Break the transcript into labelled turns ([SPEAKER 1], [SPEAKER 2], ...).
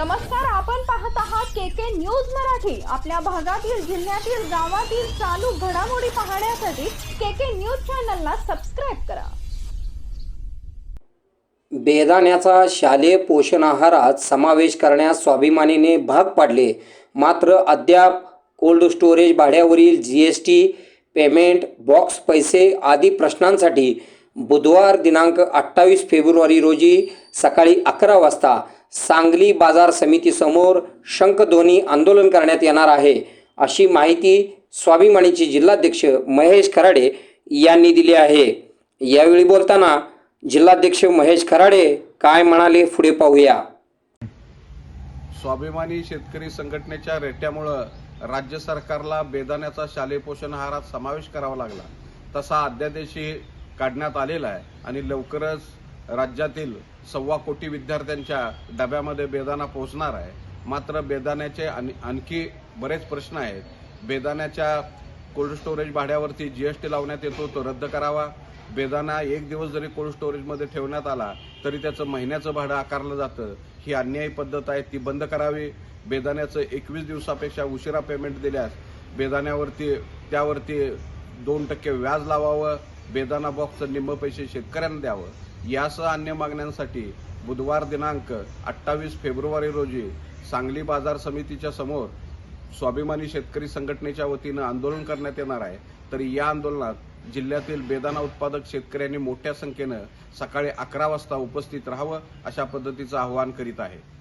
[SPEAKER 1] नमस्कार आपण पाहत आहात के के न्यूज मराठी. आपल्या भागातील जिल्ह्यातील गावातील चालू घडामोडी पाहण्यासाठी के के न्यूज चॅनलला सबस्क्राईब करा.
[SPEAKER 2] बेदाण्याचा शालेय पोषण आहारात समावेश करण्यास स्वाभिमानीने भाग पाडले. मात्र अद्याप cold storage भाड्यावरील G S T payment box पैसे आदी प्रश्नांसाठी बुधवार दिनांक अठ्ठावीस फेब्रुवारी रोजी सकाळी अकरा वाजता सांगली बाजार समितीसमोर शंखध्वनी आंदोलन करण्यात येणार आहे. अशी माहिती स्वाभिमानीचे जिल्हाध्यक्ष महेश खराडे यांनी दिली आहे. यावेळी बोलताना जिल्हाध्यक्ष महेश खराडे काय म्हणाले पुढे पाहूया.
[SPEAKER 3] स्वाभिमानी शेतकरी संघटनेच्या रेट्यामुळं राज्य सरकारला बेदाण्याचा शालेय पोषण आहारात समावेश करावा लागला. तसा अध्यादेशही काढण्यात आलेला आहे आणि लवकरच राज्यातील सव्वा कोटी विद्यार्थ्यांच्या डब्यामध्ये बेदाना पोहोचणार आहे. मात्र बेदाण्याचे आणि आणखी बरेच प्रश्न आहेत. बेदाण्याच्या कोल्ड स्टोरेज भाड्यावरती जीएसटी लावण्यात येतो तो रद्द करावा. बेदाना एक दिवस जरी कोल्ड स्टोरेजमध्ये ठेवण्यात आला तरी त्याचं महिन्याचं भाडं आकारलं जातं. ही अन्यायी पद्धत आहे ती बंद करावी. बेदाण्याचं एकवीस दिवसापेक्षा उशिरा पेमेंट दिल्यास बेदाण्यावरती त्यावरती दोन टक्के व्याज लावावं. बेदाना बॉक्सचं निम्म पैसे शेतकऱ्यांना द्यावं. यासह अन्य मागण्यांसाठी बुधवार दिनांक अठ्ठावीस फेब्रुवारी रोजी सांगली बाजार समितीच्या समोर स्वाभिमानी शेतकरी संघटनेच्या वतीनं आंदोलन करण्यात येणार आहे. तर या आंदोलनात जिल्ह्यातील बेदाना उत्पादक शेतकऱ्यांनी मोठ्या संख्येनं सकाळी अकरा वाजता उपस्थित राहावं अशा पद्धतीचं आवाहन करीत आहे.